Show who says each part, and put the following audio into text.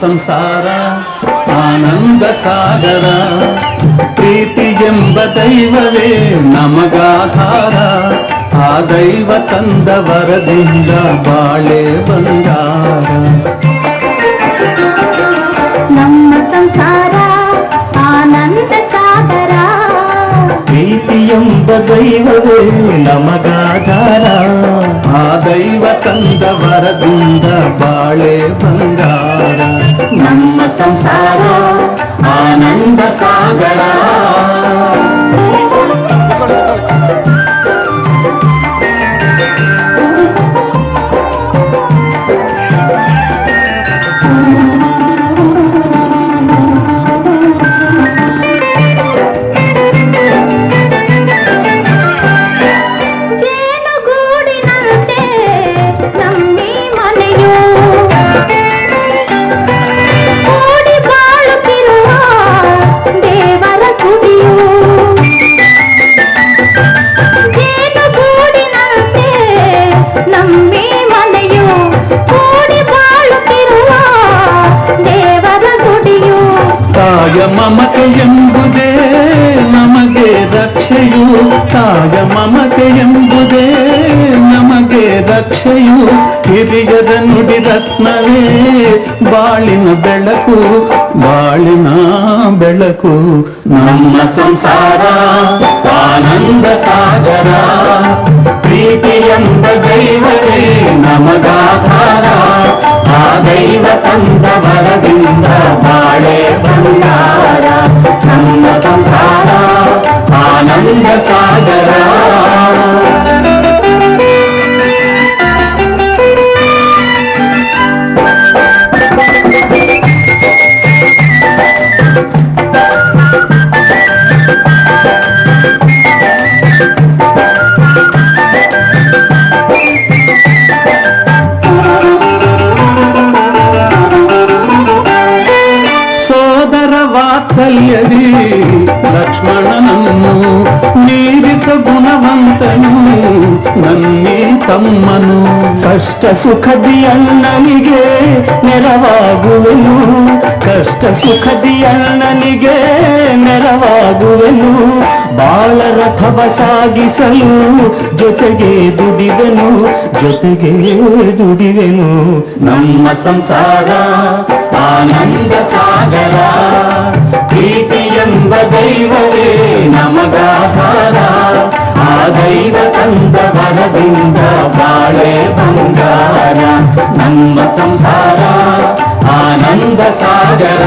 Speaker 1: ಸಂಸಾರ ಆನಂದ ಸಾಗರ ಪ್ರೀತಿ ಎಂಬ ದೈವವೇ ನಮಗಾಧಾರ ಆ ದೈವ ತಂದ ವರದಿಂದ ಬಾಳೆ ಬಂಗಾರ
Speaker 2: ನಮ್ಮ ಸಂಸಾರ ಆನಂದ ಸಾಗರ
Speaker 1: ಪ್ರೀತಿ ಎಂಬ ದೈವವೇ ನಮಗಾಧಾರ ಆ ದೈವ ತಂದ ವರದಿಂದ ಬಾಳೆ ಬಂಗಾರ సంసార ఆనంద సాగరా. ರಕ್ಷೆಯು ತಾಯ ಮಮತೆ ಎಂಬುದೇ ನಮಗೆ ರಕ್ಷೆಯು. ಹಿರಿಯದ ನುಡಿ ರತ್ನವೇ, ಬಾಳಿನ ಬೆಳಕು ಬಾಳಿನ ಬೆಳಕು. ನಮ್ಮ ಸಂಸಾರ ಆನಂದ ಸಾಗರ. ಪ್ರೀತಿ ಎಂಬ ದೈವವೇ ನಮಗಾಧಾರ. ಆ ದೈವ ತಂದ ಬರದಿಂದ عند سعدنا ವಾತ್ಸಲ್ಯದಿ ಲಕ್ಷ್ಮಣನನ್ನು ನೀರಿಸ ಗುಣವಂತನು, ನನ್ನೇ ತಮ್ಮನು. ಕಷ್ಟ ಸುಖದಿ ಅಣ್ಣನಿಗೆ ನೆರವಾಗುವೆನು. ಕಷ್ಟ ಸುಖದಿ ಅಣ್ಣನಿಗೆ ನೆರವಾಗುವೆನು. ಬಾಳರಥವ ಸಾಗಿಸಲು ಜೊತೆಗೆ ದುಡಿವೆನು ಜೊತೆಗೆ ದುಡಿವೆನು. ನಮ್ಮ ಸಂಸಾರ ಆನಂದ ಸಾಗರ. ದೈವವೇ ನಮಗಾಧಾರ ಆ ದೈವ ತಂದ ಬರದಿಂದ ಬಾಳೆ ಬಂಗಾರ ನಮ್ಮ ಸಂಸಾರ ಆನಂದ ಸಾಗರ